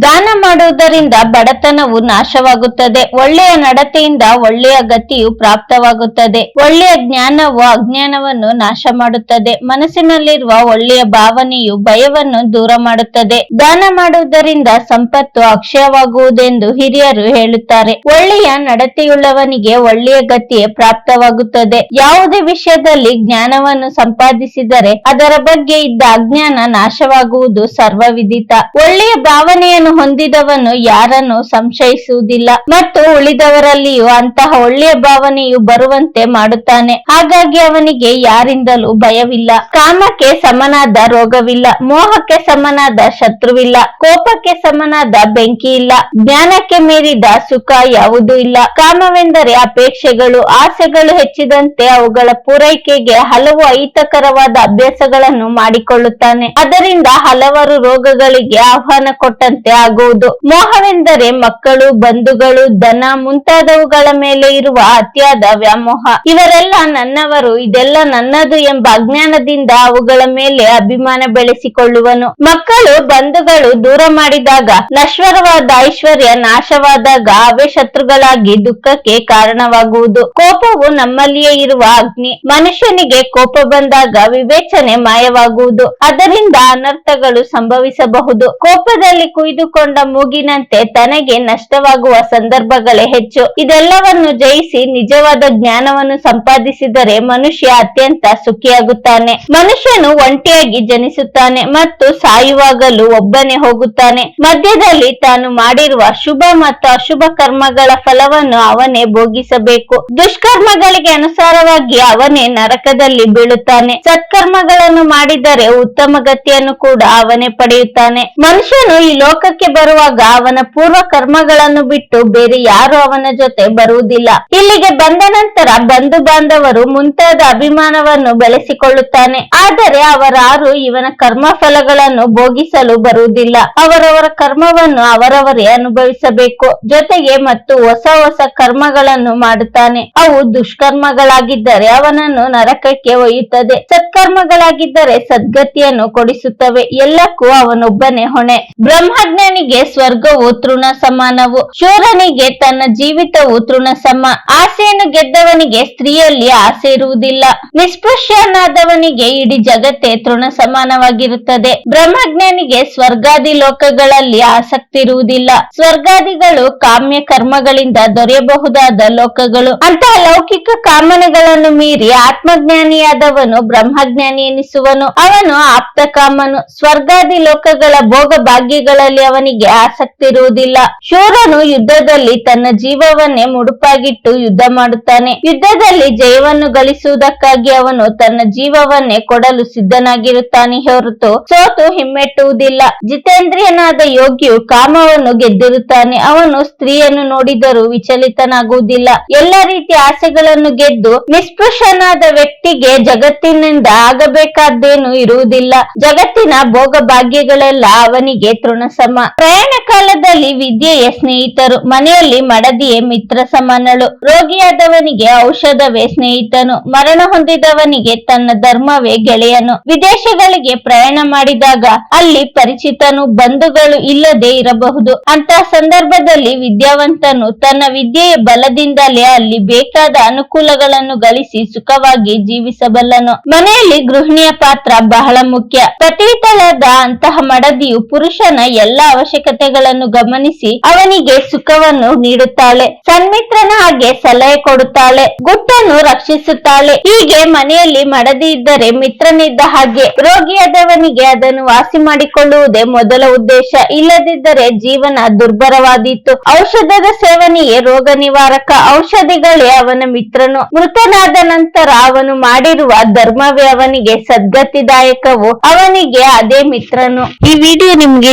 ದಾನ ಮಾಡುವುದರಿಂದ ಬಡತನವು ನಾಶವಾಗುತ್ತದೆ. ಒಳ್ಳೆಯ ನಡತೆಯಿಂದ ಒಳ್ಳೆಯ ಗತಿಯು ಪ್ರಾಪ್ತವಾಗುತ್ತದೆ. ಒಳ್ಳೆಯ ಜ್ಞಾನವು ಅಜ್ಞಾನವನ್ನು ನಾಶ ಮಾಡುತ್ತದೆ. ಮನಸ್ಸಿನಲ್ಲಿರುವ ಒಳ್ಳೆಯ ಭಾವನೆಯು ಭಯವನ್ನು ದೂರ ಮಾಡುತ್ತದೆ. ದಾನ ಮಾಡುವುದರಿಂದ ಸಂಪತ್ತು ಅಕ್ಷಯವಾಗುವುದೆಂದು ಹಿರಿಯರು ಹೇಳುತ್ತಾರೆ. ಒಳ್ಳೆಯ ನಡತೆಯುಳ್ಳವನಿಗೆ ಒಳ್ಳೆಯ ಗತಿಯೇ ಪ್ರಾಪ್ತವಾಗುತ್ತದೆ. ಯಾವುದೇ ವಿಷಯದಲ್ಲಿ ಜ್ಞಾನವನ್ನು ಸಂಪಾದಿಸಿದರೆ ಅದರ ಬಗ್ಗೆ ಇದ್ದ ಅಜ್ಞಾನ ನಾಶವಾಗುವುದು ಸರ್ವವಿದಿತ. ಒಳ್ಳೆಯ ಹೊಂದಿದವನು ಯಾರನ್ನು ಸಂಶಯಿಸುವುದಿಲ್ಲ. ಮತ್ತು ಉಳಿದವರಲ್ಲಿಯೂ ಅಂತಹ ಒಳ್ಳೆಯ ಭಾವನೆಯು ಬರುವಂತೆ ಮಾಡುತ್ತಾನೆ. ಹಾಗಾಗಿ ಅವನಿಗೆ ಯಾರಿಂದಲೂ ಭಯವಿಲ್ಲ. ಕಾಮಕ್ಕೆ ಸಮನಾದ ರೋಗವಿಲ್ಲ. ಮೋಹಕ್ಕೆ ಸಮನಾದ ಶತ್ರುವಿಲ್ಲ. ಕೋಪಕ್ಕೆ ಸಮನಾದ ಬೆಂಕಿ ಇಲ್ಲ ಜ್ಞಾನಕ್ಕೆ ಮೀರಿದ ಸುಖ ಯಾವುದೂ ಇಲ್ಲ. ಕಾಮವೆಂದರೆ ಅಪೇಕ್ಷೆಗಳು, ಆಸೆಗಳು ಹೆಚ್ಚಿದಂತೆ ಅವುಗಳ ಪೂರೈಕೆಗೆ ಹಲವು ಅಹಿತಕರವಾದ ಅಭ್ಯಾಸಗಳನ್ನು ಮಾಡಿಕೊಳ್ಳುತ್ತಾನೆ. ಅದರಿಂದ ಹಲವಾರು ರೋಗಗಳಿಗೆ ಆಹ್ವಾನ ಕೊಟ್ಟಂತೆ ಆಗುವುದು ಮೋಹವೆಂದರೆ ಮಕ್ಕಳು, ಬಂಧುಗಳು, ದನ ಮುಂತಾದವುಗಳ ಮೇಲೆ ಇರುವ ಅತಿಯಾದ ವ್ಯಾಮೋಹ. ಇವರೆಲ್ಲ ನನ್ನವರು, ಇದೆಲ್ಲ ನನ್ನದು ಎಂಬ ಅಜ್ಞಾನದಿಂದ ಅವುಗಳ ಮೇಲೆ ಅಭಿಮಾನ ಬೆಳೆಸಿಕೊಳ್ಳುವನು. ಮಕ್ಕಳು, ಬಂಧುಗಳು ದೂರ ಮಾಡಿದಾಗ, ನಶ್ವರವಾದ ಐಶ್ವರ್ಯ ನಾಶವಾದಾಗ ಅವೇ ಶತ್ರುಗಳಾಗಿ ದುಃಖಕ್ಕೆ ಕಾರಣವಾಗುವುದು. ಕೋಪವು ನಮ್ಮಲ್ಲಿಯೇ ಇರುವ ಅಗ್ನಿ. ಮನುಷ್ಯನಿಗೆ ಕೋಪ ಬಂದಾಗ ವಿವೇಚನೆ ಮಾಯವಾಗುವುದು. ಅದರಿಂದ ಅನರ್ಥಗಳು ಸಂಭವಿಸಬಹುದು. ಕೋಪದಲ್ಲಿ ಕುಯ್ದುಕೊಂಡ ಮೂಗಿನಂತೆ ತನಗೆ ನಷ್ಟವಾಗುವ ಸಂದರ್ಭಗಳೇ ಹೆಚ್ಚು. ಇದೆಲ್ಲವನ್ನು ಜಯಿಸಿ ನಿಜವಾದ ಜ್ಞಾನವನ್ನು ಸಂಪಾದಿಸಿದರೆ ಮನುಷ್ಯ ಅತ್ಯಂತ ಸುಖಿಯಾಗುತ್ತಾನೆ. ಮನುಷ್ಯನು ಒಂಟಿಯಾಗಿ ಜನಿಸುತ್ತಾನೆ ಮತ್ತು ಸಾಯುವಾಗಲೂ ಒಬ್ಬನೇ ಹೋಗುತ್ತಾನೆ. ಮಧ್ಯದಲ್ಲಿ ತಾನು ಮಾಡಿರುವ ಶುಭ ಮತ್ತು ಅಶುಭ ಕರ್ಮಗಳ ಫಲವನ್ನು ಅವನೇ ಭೋಗಿಸಬೇಕು. ದುಷ್ಕರ್ಮಗಳಿಗೆ ಅನುಸಾರವಾಗಿ ಅವನೇ ನರಕದಲ್ಲಿ ಬೀಳುತ್ತಾನೆ. ಸತ್ಕರ್ಮಗಳನ್ನು ಮಾಡಿದರೆ ಉತ್ತಮ ಗತಿಯನ್ನು ಕೂಡ ಅವನೇ ಪಡೆಯುತ್ತಾನೆ. ಮನುಷ್ಯನು ಈ ಲೋಕಕ್ಕೆ ಬರುವಾಗ ಅವನ ಪೂರ್ವ ಕರ್ಮಗಳನ್ನು ಬಿಟ್ಟು ಬೇರೆ ಯಾರು ಅವನ ಜೊತೆ ಬರುವುದಿಲ್ಲ. ಇಲ್ಲಿಗೆ ಬಂದ ನಂತರ ಬಂಧು ಬಾಂಧವರು ಮುಂತಾದ ಅಭಿಮಾನವನ್ನು ಬೆಳೆಸಿಕೊಳ್ಳುತ್ತಾನೆ. ಆದರೆ ಅವರಾರು ಇವನ ಕರ್ಮ ಫಲಗಳನ್ನು ಭೋಗಿಸಲು ಬರುವುದಿಲ್ಲ. ಅವರವರ ಕರ್ಮವನ್ನು ಅವರವರೇ ಅನುಭವಿಸಬೇಕು. ಜೊತೆಗೆ ಮತ್ತು ಹೊಸ ಹೊಸ ಕರ್ಮಗಳನ್ನು ಮಾಡುತ್ತಾನೆ. ಅವು ದುಷ್ಕರ್ಮಗಳಾಗಿದ್ದರೆ ಅವನನ್ನು ನರಕಕ್ಕೆ ಒಯ್ಯುತ್ತದೆ. ಸತ್ಕರ್ಮಗಳಾಗಿದ್ದರೆ ಸದ್ಗತಿಯನ್ನು ಕೊಡಿಸುತ್ತವೆ. ಎಲ್ಲಕ್ಕೂ ಅವನೊಬ್ಬನೇ ಹೊಣೆ. ಬ್ರಹ್ಮಜ್ಞಾನಿಗೆ ಸ್ವರ್ಗವು ತೃಣ ಸಮಾನವು. ಶೂರನಿಗೆ ತನ್ನ ಜೀವಿತವು ತೃಣ ಸಮ. ಆಸೆಯನ್ನು ಗೆದ್ದವನಿಗೆ ಸ್ತ್ರೀಯಲ್ಲಿ ಆಸೆ ಇರುವುದಿಲ್ಲ. ನಿಸ್ಪೃಶ್ಯನಾದವನಿಗೆ ಇಡೀ ಜಗತ್ತೇ ತೃಣ ಸಮಾನವಾಗಿರುತ್ತದೆ. ಬ್ರಹ್ಮಜ್ಞಾನಿಗೆ ಸ್ವರ್ಗಾದಿ ಲೋಕಗಳಲ್ಲಿ ಆಸಕ್ತಿ ಇರುವುದಿಲ್ಲ. ಸ್ವರ್ಗಾದಿಗಳು ಕಾಮ್ಯ ಕರ್ಮಗಳಿಂದ ದೊರೆಯಬಹುದಾದ ಲೋಕಗಳು. ಅಂತಹ ಲೌಕಿಕ ಕಾಮನೆಗಳನ್ನು ಮೀರಿ ಆತ್ಮಜ್ಞಾನಿಯಾದವನು ಬ್ರಹ್ಮಜ್ಞಾನಿ ಎನಿಸುವನು. ಅವನು ಆಪ್ತ ಕಾಮನು. ಸ್ವರ್ಗಾದಿ ಲೋಕಗಳ ಭೋಗ ಭಾಗ್ಯಗಳಲ್ಲಿ ಅವನಿಗೆ ಆಸಕ್ತಿ ಇರುವುದಿಲ್ಲ. ಶೂರನು ಯುದ್ಧದಲ್ಲಿ ತನ್ನ ಜೀವವನ್ನೇ ಮುಡುಪಾಗಿಟ್ಟು ಯುದ್ಧ ಮಾಡುತ್ತಾನೆ. ಯುದ್ಧದಲ್ಲಿ ಜಯವನ್ನು ಗಳಿಸುವುದಕ್ಕಾಗಿ ಅವನು ತನ್ನ ಜೀವವನ್ನೇ ಕೊಡಲು ಸಿದ್ಧನಾಗಿರುತ್ತಾನೆ ಹೊರತು ಸೋತು ಹಿಮ್ಮೆಟ್ಟುವುದಿಲ್ಲ. ಜಿತೇಂದ್ರಿಯನಾದ ಯೋಗಿಯು ಕಾಮವನ್ನು ಗೆದ್ದಿರುತ್ತಾನೆ. ಅವನು ಸ್ತ್ರೀಯನ್ನು ನೋಡಿದರೂ ವಿಚಲಿತನಾಗುವುದಿಲ್ಲ. ಎಲ್ಲ ರೀತಿಯ ಆಸೆಗಳನ್ನು ಗೆದ್ದು ನಿಸ್ಪೃಶನಾದ ವ್ಯಕ್ತಿಗೆ ಜಗತ್ತಿನಿಂದ ಆಗಬೇಕಾದ್ದೇನು ಇರುವುದಿಲ್ಲ. ಜಗತ್ತಿನ ಭೋಗ ಭಾಗ್ಯಗಳೆಲ್ಲ ಅವನಿಗೆ ತೃಣಸಮ ಪ್ರಯಾಣ ಕಾಲದಲ್ಲಿ ವಿದ್ಯೆಯ ಸ್ನೇಹಿತರು, ಮನೆಯಲ್ಲಿ ಮಡದಿಯೇ ಮಿತ್ರ ಸಮಾನಳು. ರೋಗಿಯಾದವನಿಗೆ ಔಷಧವೇ ಸ್ನೇಹಿತನು, ಮರಣ ಹೊಂದಿದವನಿಗೆ ತನ್ನ ಧರ್ಮವೇ ಗೆಳೆಯನು. ವಿದೇಶಗಳಿಗೆ ಪ್ರಯಾಣ ಮಾಡಿದಾಗ ಅಲ್ಲಿ ಪರಿಚಿತನು, ಬಂಧುಗಳು ಇಲ್ಲದೆ ಇರಬಹುದು. ಅಂತ ಸಂದರ್ಭದಲ್ಲಿ ವಿದ್ಯಾವಂತನು ತನ್ನ ವಿದ್ಯೆಯ ಬಲದಿಂದಲೇ ಅಲ್ಲಿ ಬೇಕಾದ ಅನುಕೂಲಗಳನ್ನು ಗಳಿಸಿ ಸುಖವಾಗಿ ಜೀವಿಸಬಲ್ಲನು. ಮನೆಯಲ್ಲಿ ಗೃಹಿಣಿಯ ಪಾತ್ರ ಬಹಳ ಮುಖ್ಯ. ಪತಿತಳಾದ ಅಂತಹ ಮಡದಿಯು ಪುರುಷನ ಎಲ್ಲ ಅವಶ್ಯಕತೆಗಳನ್ನು ಗಮನಿಸಿ ಅವನಿಗೆ ಸುಖವನ್ನು ನೀಡುತ್ತಾಳೆ, ಸನ್ಮಿತ್ರನ ಹಾಗೆ ಸಲಹೆ ಕೊಡುತ್ತಾಳೆ, ಗುಟ್ಟನ್ನು ರಕ್ಷಿಸುತ್ತಾಳೆ. ಹೀಗೆ ಮನೆಯಲ್ಲಿ ಮಡದಿ ಇದ್ದರೆ ಮಿತ್ರನಿದ್ದ ಹಾಗೆ ರೋಗಿಯಾದವನಿಗೆ ಅದನ್ನು ವಾಸಿ ಮಾಡಿಕೊಳ್ಳುವುದೇ ಮೊದಲ ಉದ್ದೇಶ. ಇಲ್ಲದಿದ್ದರೆ ಜೀವನ ದುರ್ಬಲವಾದೀತು. ಔಷಧದ ಸೇವನೆಯೇ ರೋಗ ನಿವಾರಕ. ಔಷಧಿಗಳೇ ಅವನ ಮಿತ್ರನು. ಮೃತನಾದ ನಂತರ ಅವನು ಮಾಡಿರುವ ಧರ್ಮವೇ ಅವನಿಗೆ ಸದ್ಗತಿದಾಯಕವು? ಅವನಿಗೆ ಅದೇ ಮಿತ್ರನು. ಈ ವಿಡಿಯೋ ನಿಮ್ಗೆ